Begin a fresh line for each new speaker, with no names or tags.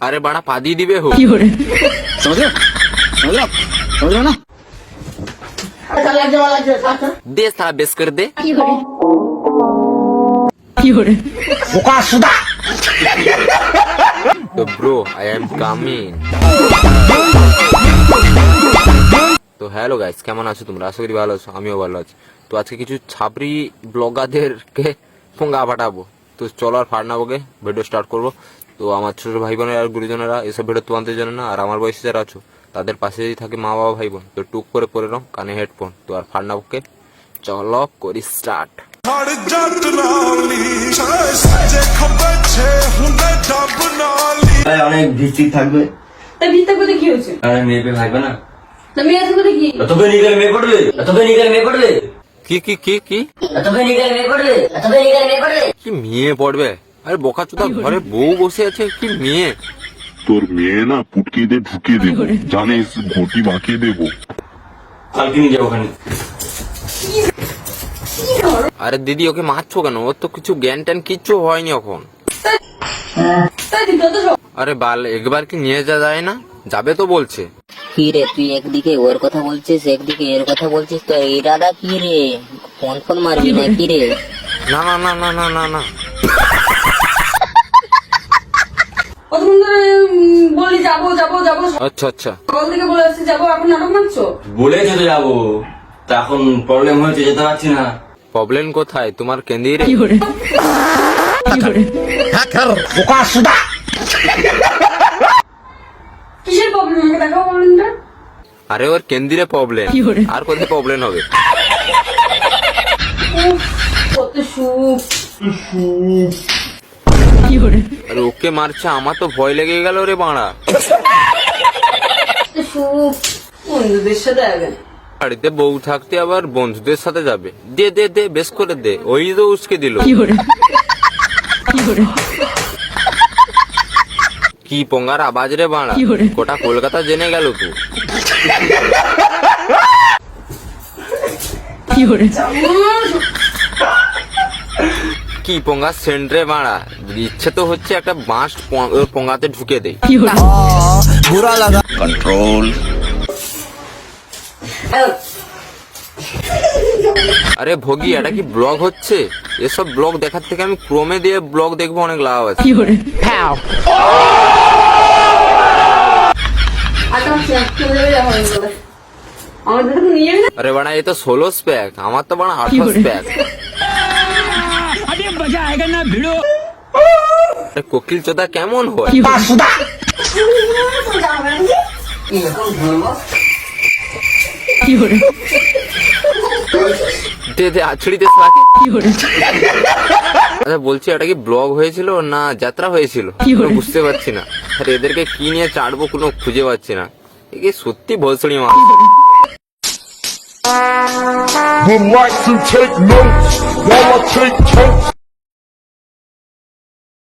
আরে বাড়া পা দিয়ে দিবে হো। দে সারা বেশ করে দে। বোকা সুদা। তো ব্রো আই এম কামিং তো হ্যালো গাইস কেমন আছো তোমরা? আশা করি ভালো আছো আমিও ভালো আছি। তো আজকে কিছু ছাপরি ব্লগারদেরকে ফোঙ্গা ফাটাবো তো চলো আর ফাটাবোকে ভিডিও স্টার্ট করব। তো আমার ছোটো ভাই বোনের আর গুরুজনেরা এসব ভিডিও তোমাদের জানে না আর আমার বয়সে যারা আছো তাদের পাশে যদি থাকে মা বাবা ভাই বোন তো টুক করে পরে নাও কানে হেডফোন তো আর ফান্ডা বুকে চল করি স্টার্ট
অনেক ভিত্তি থাকবে।
তা করতে কি
আরে মেয়ে পে না।
তা মেয়ে আছে কি?
তোকে মেয়ে পড়বে তোকে মেয়ে পড়বে
কি কি কি কি?
তোকে মেয়ে পড়বে তোকে মেয়ে পড়বে
কি মেয়ে পড়বে? আরে বোকা চোদা ঘরে বউ বসে আছে কি মেয়ে?
তোর মেয়ে না পুটকি দিয়ে ঢুকিয়ে দেবো। জানিস ঘটি বাঁকিয়ে দেবো।
কালকে নিয়ে যাব ওখানে।
আরে দিদি ওকে মারছো কেন? ওর তো কিছু জ্ঞান ট্যান কিচ্ছু হয়নি এখন। আরে বাল একবার কি নিয়ে যা যায় না? যাবে তো বলছে।
কি রে তুই একদিকে ওর কথা বলছিস একদিকে এর কথা বলছিস তো এই দাদা কি রে? ফোন ফোন মারবি না কি রে?
না না না না না না না
কতক্ষণ ধরে উম, বলি যাব যাব যাব।
আচ্ছা আচ্ছা।
সকাল থেকে বলে আসছি যাব। এখন নাটক মারছো
বলেছে তো যাব। তা এখন প্রবলেম হয়েছে যেতে পারছি না।
প্রবলেম কোথায়? তোমার কেন্দ্রে
কিসের প্রবলেম আমাকে দেখাও প্রবলেমটা
আরে ওর কেন্দ্রে প্রবলেম আর কোথায় প্রবলেম হবে?
কত সুখ।
আরে ওকে মারছে আমার তো ভয় লেগে গেল রে বাড়া।
বন্ধুদের সাথে আগে।
বাড়িতে বউ থাকতে আবার বন্ধুদের সাথে যাবে। দে দে দে বেশ করে দে ওই তো উসকে দিল। কি পঙ্গার আওয়াজ রে বাড়া। গোটা কলকাতা জেনে গেল তো। কি কি পঙ্গা? সেন্ট্রে বাড়া। ইচ্ছে তো হচ্ছে একটা বাঁশ পঙ্গাতে ঢুকে দেয়
কন্ট্রোল
আরে ভোগি এটা কি ব্লগ হচ্ছে? এসব ব্লগ দেখার থেকে আমি ক্রোমে দিয়ে ব্লগ দেখব অনেক লাভ আছে। আরে বাড়া এ তো ষোলো স্প্যাক আমার তো বাড়া আঠাশ স্প্যাক প্যাক আরে কোকিল চোদা কেমন হয়? দে দে আছড়ি দে সাকে আচ্ছা বলছি এটা কি ব্লগ হয়েছিল না যাত্রা হয়েছিল? বুঝতে পারছি না। আর এদেরকে কি নিয়ে চাটবো কোনো খুঁজে পাচ্ছি না। একে সত্যি ভোসড়ি মাছ?
Would like to take notes. While I take totes